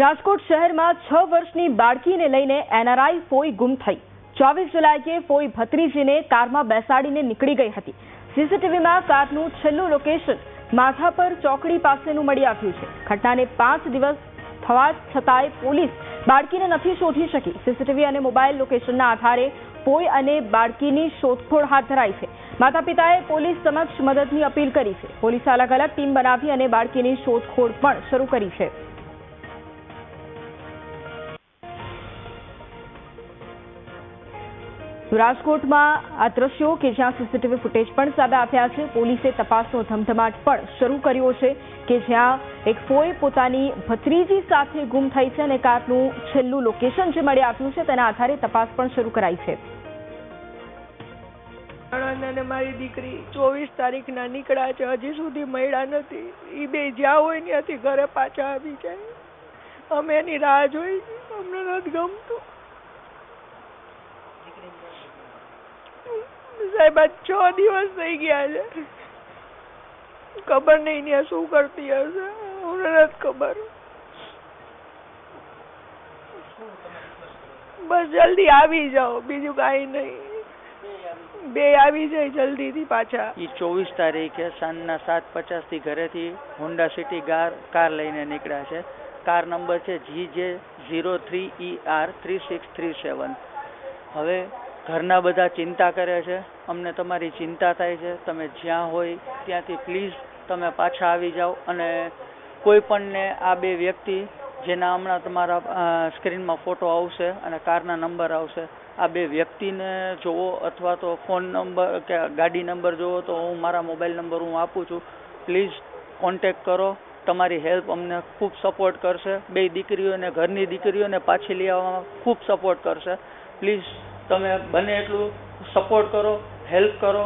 રાજકોટ શહેરમાં છ વર્ષની બાળકીને લઈને એનઆરઆઈ ફોઈ ગુમ થઈ. ચોવીસ જુલાઈએ ફોઈ ભત્રીજીને કારમાં બેસાડીને નીકળી ગઈ હતી. સીસીટીવીમાં કારનું છેલ્લું લોકેશન માથા પર ચોકડી પાસેનું મળી આવ્યું છે. ઘટનાને પાંચ દિવસ થવા છતાંય પોલીસ બાળકીને નથી શોધી શકી. સીસીટીવી અને મોબાઈલ લોકેશનના આધારે ફોઈ અને બાળકીની શોધખોળ હાથ ધરાઈ છે. માતા પિતાએ પોલીસ સમક્ષ મદદની અપીલ કરી છે. પોલીસે અલગ અલગ ટીમ બનાવી અને બાળકીની શોધખોળ પણ શરૂ કરી છે. રાજકોટમાં આ દ્રશ્યો કે જ્યાં સીસીટીવી ફૂટેજ પણ સામે આવ્યા છે, પોલીસે તપાસનો ધમધમાટ પણ શરૂ કર્યો છે કે જ્યાં એક ફોઈ પોતાની ભત્રીજી સાથે ગુમ થઈ છે અને કારનું છેલ્લું લોકેશન જે મળી આવ્યું છે તેના આધારે તપાસ પણ શરૂ કરાઈ છે. અને મારી દીકરી ચોવીસ તારીખના નીકળ્યા છે, હજી સુધી મળ્યા નથી. એ બે જ્યાં હોય ત્યાંથી ઘરે પાછા આવી જાય. અમે એની રાહ જોઈ, અમને નથી ગમતું. સાહેબ, આજ છ દિવસ થઈ ગયા છે. ખબર નહીં ત્યાં શું કરતી હશે ખબર. બસ જલ્દી આવી જાઓ. બીજું કાંઈ નહીં. બે આવી જાય જલ્દીથી પાછા. એ ચોવીસ તારીખે સાંજના સાત પચાસથી ઘરેથી હોન્ડા સિટી કાર કાર લઈને નીકળ્યા છે. કાર નંબર છે જી જે zero three E R three six three seven હવે ઘરના બધા ચિંતા કરે છે. અમને તમારી ચિંતા થાય છે. તમે જ્યાં હોય ત્યાંથી પ્લીઝ તમે પાછા આવી જાઓ અને કોઈ પણને આ બે વ્યક્તિ જેના હમણાં તમારા સ્ક્રીનમાં ફોટો આવશે અને કારના નંબર આવશે, આ બે વ્યક્તિને જોવો અથવા તો ફોન નંબર કે ગાડી નંબર જોવો તો હું મારા મોબાઈલ નંબર હું આપું છું. પ્લીઝ કોન્ટેક કરો. તમારી હેલ્પ અમને ખૂબ સપોર્ટ કરશે. બે દીકરીઓને, ઘરની દીકરીઓને પાછી લઈ આવવામાં ખૂબ સપોર્ટ કરશે. પ્લીઝ તમે બને એટલું સપોર્ટ કરો હેલ્પ કરો.